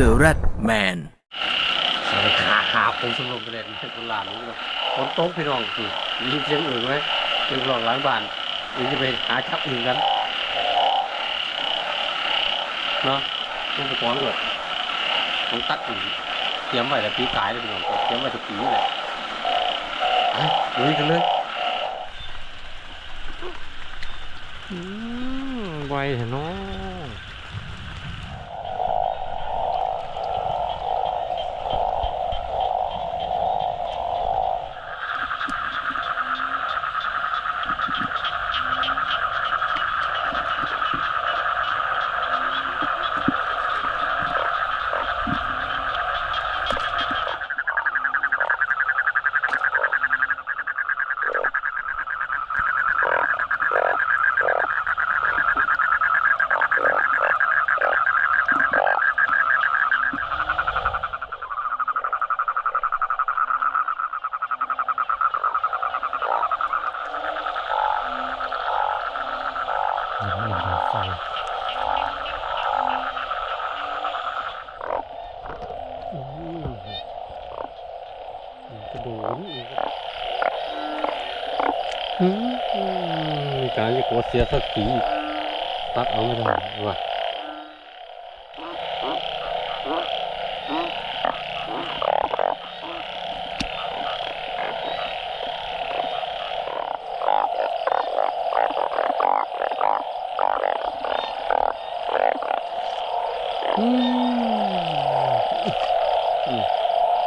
The Rat Man สวัสดีครับครับผมสมรมประเด็นให้คนหลานรู้ว่าฝนตกพี่น้องคือมีเสียงอื่นไหมเสียงหลอกหล้างบ้านหรือจะไปหาชับอื่นกันเนาะต้องไปก้อนก่อนต้องตัดอื่นเตรียมไว้แต่ปีกายเลยพี่น้องเตรียมไว้ทุกปีเลยไปลุยกันเลยอืมไวเถอะเนาะยังไม่เห็นไฟอืมกระโดดอืม มีการจะกดเสียสักทีตัดเอาไม่ได้ว่ะ อืมอืม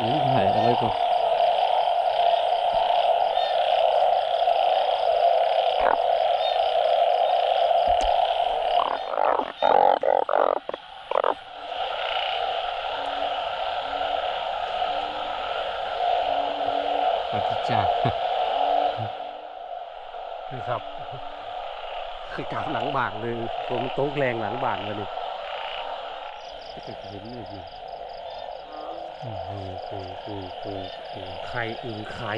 นี่ถ่ายอะไรก่อนสวัสดีจ้า นี่ ครับคือกลับหลังบานเลยผมโต๊ะแรงหลังบานเลยนี่จะเห็นเลยนี่อืมอืมอืมอืมอือไข่อึ่งไข่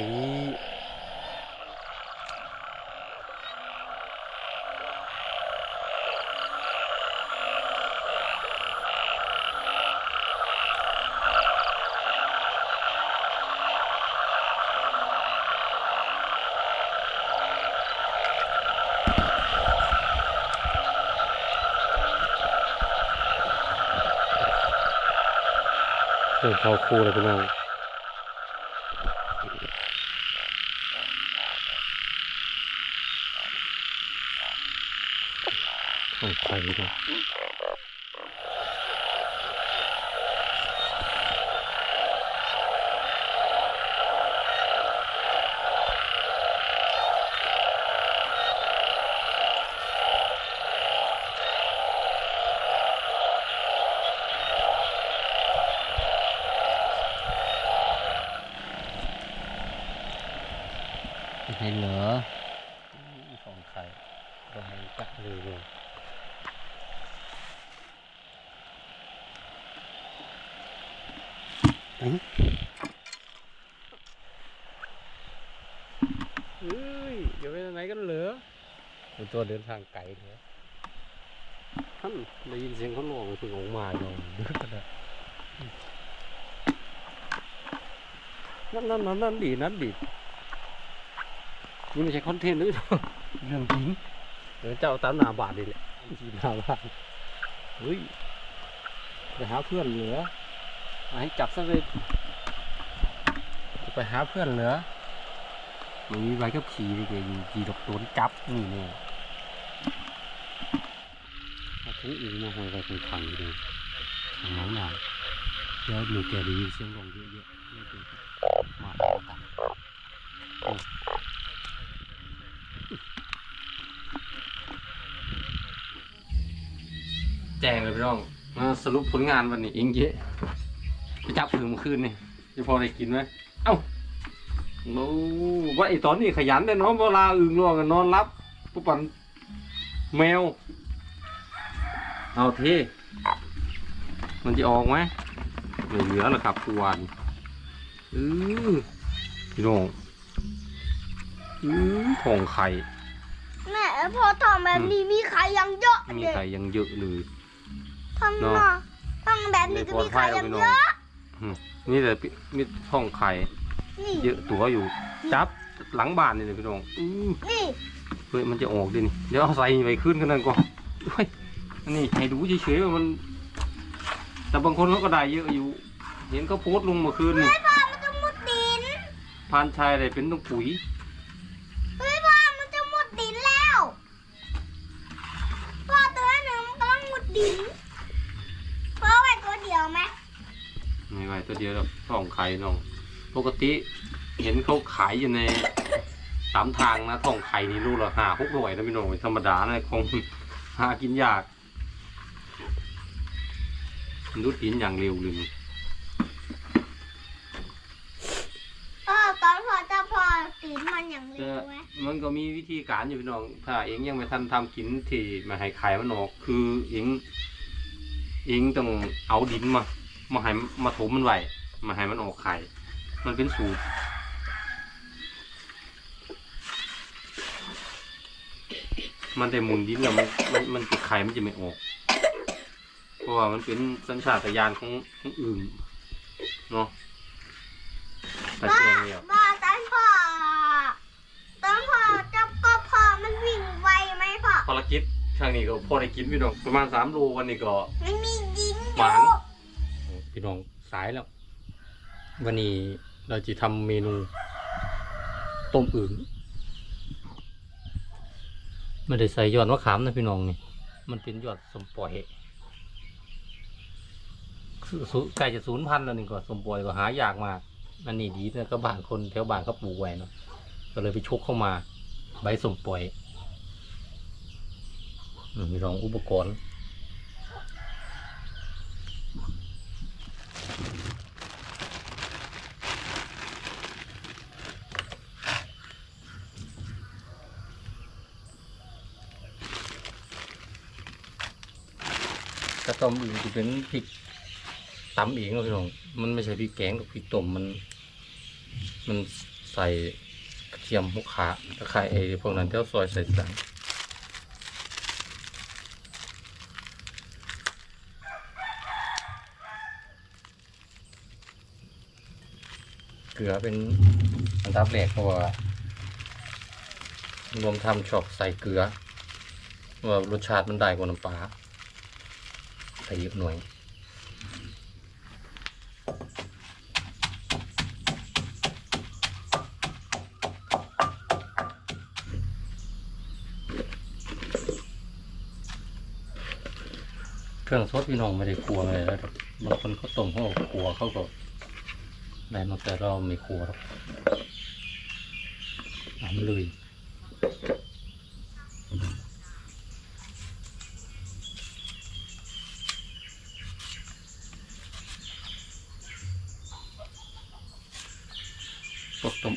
เดินเข้าคู่เลยพี่น้องต้องใครเนาะให้เหลือของไข่ก็ให้จักเลยเลยเอ้ยเอ้ยอย่ไปไหนกันเหรอเป็นตัวเดินทางไกลเลยท่านได้ยินเสียงเขาร้องเพิ่งออกมาอยู่นั่นนั่นนั่นนั่นดีนั่นดี นี่ไม่ใช่คอนเทนต์หรือเรื่องจริงเดี๋ยวเจ้าตามหนาบาทดีแหละจีหนาบาทเฮ้ยไปหาเพื่อนเหลือมาให้จับซะเลยจะไปหาเพื่อนเหลือมันมีใบขับขี่เลยแกอยู่จีดอกโดนจับนี่เนี่ยเอาถุงอื่นมาห้อยไว้ตรงถังเลยถังน้ำหนาวแล้วหนูแกได้ยินเสียงร้องเยอะๆไม่เจอมาเอากัน แจ้งเลยพี่น้องมาสรุปผลงานวันนี้อิงเยอะไปจับผึ่งเมื่อคืนนี่จะพอได้กินไหมเอ้าโอ้ว่าไอตอนนี้ขยันเลยเนาะเวลาอึ่งรวงกันนอนรับปุ๊บปันแมว เอาเท่มันจะออกไหมไม่เหลือหรอกครับทุกวันอือพี่น้องอือของไข่แม่พอทำแบบนี้มีใครยังเยอะมีเลยไข่ยังเยอะเลย ทำเนอะมาทำแบบนี้ก็มีไข่เยอะอืมนี่แต่มีท้องไข่ๆนี่ เยอะตัวอยู่ จับหลังบ้านนี่เลยพี่น้องอื้อนี่ เฮ้ยมันจะออกดินี่เดี๋ยวเอาใส่ไปขึ้นกันนั่นก่อนเฮ้ยอันนี้ให้ดูเฉยๆว่ามัน แต่บางคนเขาก็ได้เยอะอยู่ เห็นเขาโพสต์ลงเมื่อคืนนี่เฮ้ยพ่อมันจะมุดดิน พานชายอะไรเป็นต้องปุ๋ย เฮ้ยพ่อมันจะมุดดินแล้วพ่อตัวหนึ่งมันกำลังมุดดินพ่อไว้ตัวเดียวไหม ไม่ไหว ตัวเดียวแล้วท้องไข่น้อง ปกติเห็นเขาขายอยู่ในตามทางนะท้องไข่นี่รูละห้าหกร้อยนะพี่น้องธรรมดานะคงหากินยากนรุดดินอย่างเร็วเลยนี่พ่อตอนพอจะพอตีนมันอย่างเร็วไหมมันก็มีวิธีการอยู่พี่น้อง ถ้าเองยังไม่ทันทำกินที่มาให้ไข่มันออก คือเองเองต้องเอาดินมา มาให้มาถมมันไว้มาให้มันออกไข่ มันเป็นสูตรมันแต่หมุนดินแล้วมันมันมันติดไข่มันจะไม่ออก เพราะว่ามันเป็นสัญชาตญาณของของอื่นเนาะแต่บ้าแจ้งแล้วบ้าตอนพ่อตอนพ่อจับก็พ่อมันวิ่งไวไหมพ่อภารกิจครั้งนี้ก็พอได้กินพี่น้องประมาณสามโลวันนี้ก็มันมีดินอหวานยู่ พี่น้องสายแล้ว วันนี้เราจะทำเมนู ต้มอึ่งไม่ได้ใส่ยอดมะขามนะพี่น้องนี่มันเป็นยอดสมปล่อยคือสุใกล้จะศูนย์พันแล้วนี่ก็สมปล่อยก็หายากมากอันนี้ดีนะก็บ้านคนแถวบ้านเขาปลูกไว้เนาะก็เลยไปชกเข้ามา ใบสมปล่อยมีรองอุปกรณ์ กระต้มอื่นจะเป็นพริกตำเองเนาะพี่น้อง มันไม่ใช่พริกแกงกับพริกต้มมัน มันใส่กระเทียมหุกขาตะไคร้ไอ้พวกนั้นเที่ยวซอยใส่ตังเกลือเป็นอันดับแรกเพราะว่ารวมทำชอบใส่เกลือว่ารสชาติมันได้กว่าน้ำปลา ใส่เยอะหน่อยเครื่องซดพี่น้องไม่ได้ครัวอะไรแล้วบางคนเขาต้มเขาครัวเขาก็ได้มาแต่เราไม่ครัวหรอกทำเลย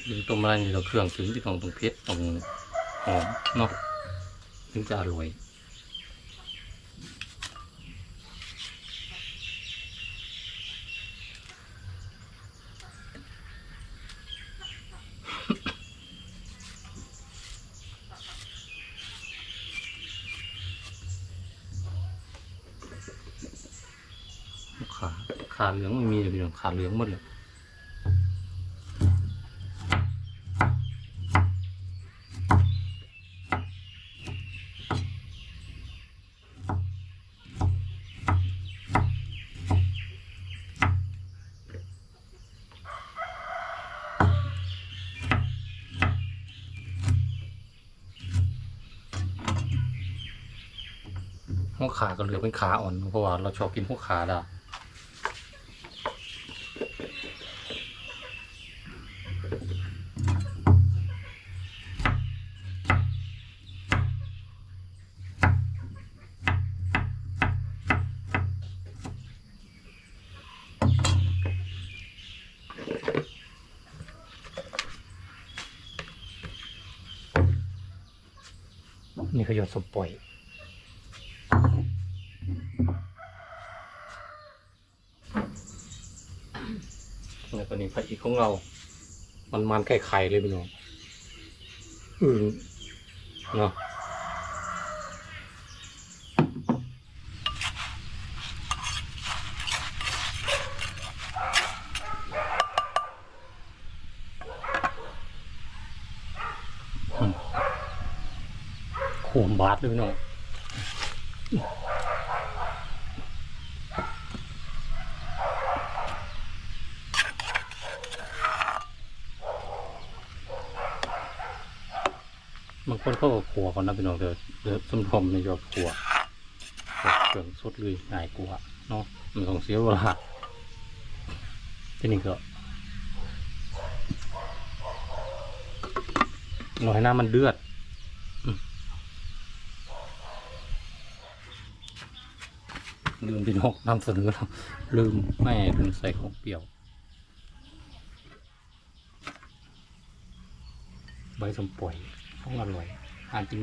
พวกต้มหรือต้มอะไรนี่เราเครื่องถึงที่ต้องตรงเพชรตรงหอมเนาะถึงจะอร่อยขาขาเหลืองไม่มีเลยพี่น้องขาเหลืองหมดเลย หัวขาก็เหลือเป็นขาอ่อนเพราะว่าเราชอบกินหัวขาดานี่ก็ยอดสมปล่อย นี่พระอีกของเรา มันมันไข่ไข่เลยพี่น้องอืมเนาะขวมบาดเลยพี่น้อง เขาก็ขัวก่อนนะพี่น้องเดี๋ยวเดี๋ยวสมพรมในยอดขัวเครื่องสดเลยง่ายกว่าเนาะมันต้องเสียเวลาที่นี้ก็รอให้น้ำมันเดือดลืมพี่นกนำเสนอแล้วลืมแม่ลืมใส่ของเปรี้ยว ใบสมป่วยของอร่อย หานกิ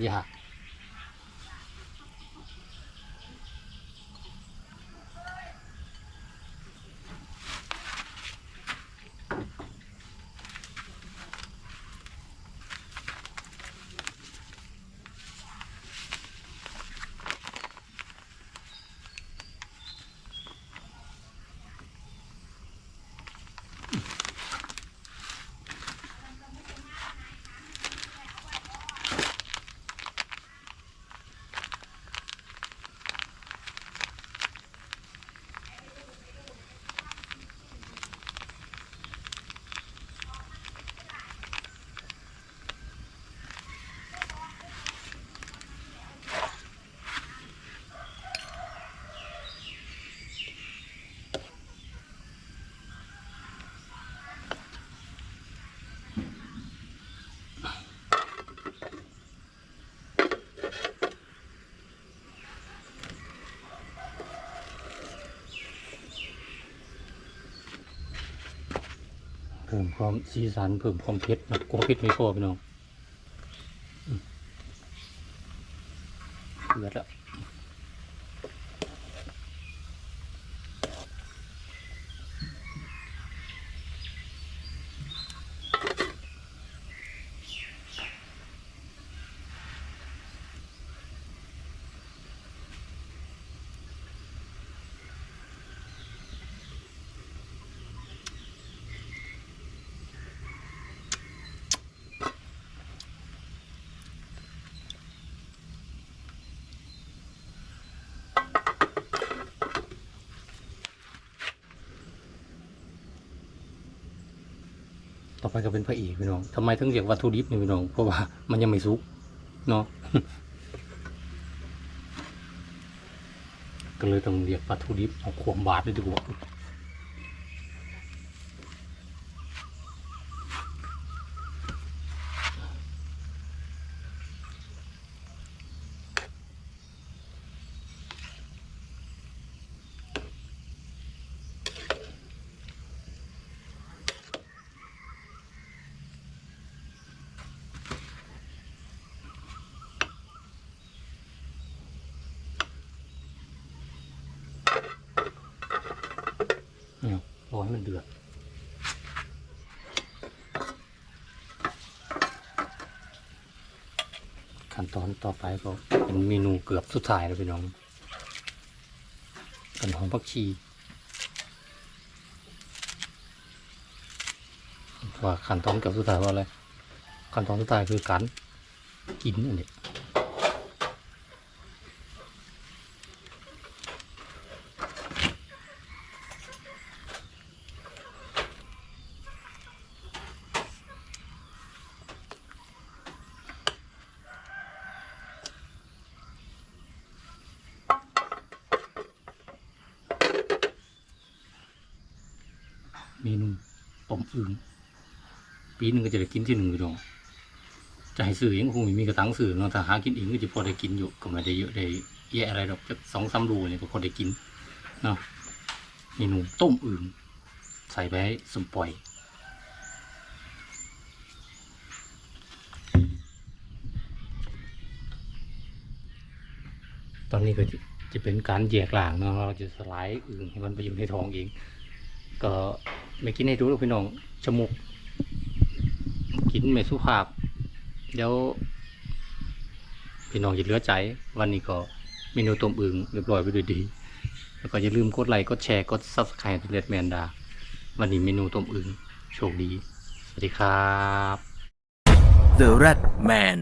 ความสีสันเพิ่มความเผ็ดนะกลัวเผ็ดไม่พอพี่น้อง ต่อไปก็เป็นพระเอกพี่น้องทำไมถึงเรียกวัตถุดิบนี่พี่น้อง เพราะว่ามันยังไม่สุกเนาะก็เลยต้องเรียกวัตถุดิบเอาขวมบาดเลยดีกว่า เนี่ยร อให้มันเดือดขั้นตอนต่อไปก็เป็นเมนูเกือบสุดท้ายแล้วพี่น้องกันหอมผักชีว่าขั้นตอนเกือบสุดท้ายว่าอะไรขั้นตอนสุดท้ายคือการกินอันนี้ เมนูต้มอึ่งปีหนึ่งก็จะได้กินที่หนึ่งพี่น้องจะให้ซื้อเองคงมีกระตังซื้อเนาะถ้าหากินเองก็จะพอได้กินอยู่ก็ไม่ได้เยอะได้แย่อะไรดอกจะสองสามรูเนี่ยก็พอได้กินเนาะเมนูต้มอึ่งใส่ไปสมปล่อยตอนนี้ก็จะเป็นการแยกหล่างเนาะเราจะสไลด์อึ่งให้มันไปอยู่ในท้องเองก็ ไม่กินให้ดูหรอกพี่น้องจมูกกินไม่สุภาพ เดี๋ยว พี่น้องอย่าเลือใจ วันนี้ก็เมนูต้มอึ่งเรียบร้อยไปด้วยดี แล้วก็อย่าลืมกดไลค์กดแชร์กด subscribe ที่เลดแมนดา วันนี้เมนูต้มอึ่งโชคดี สวัสดีครับ The Rat Man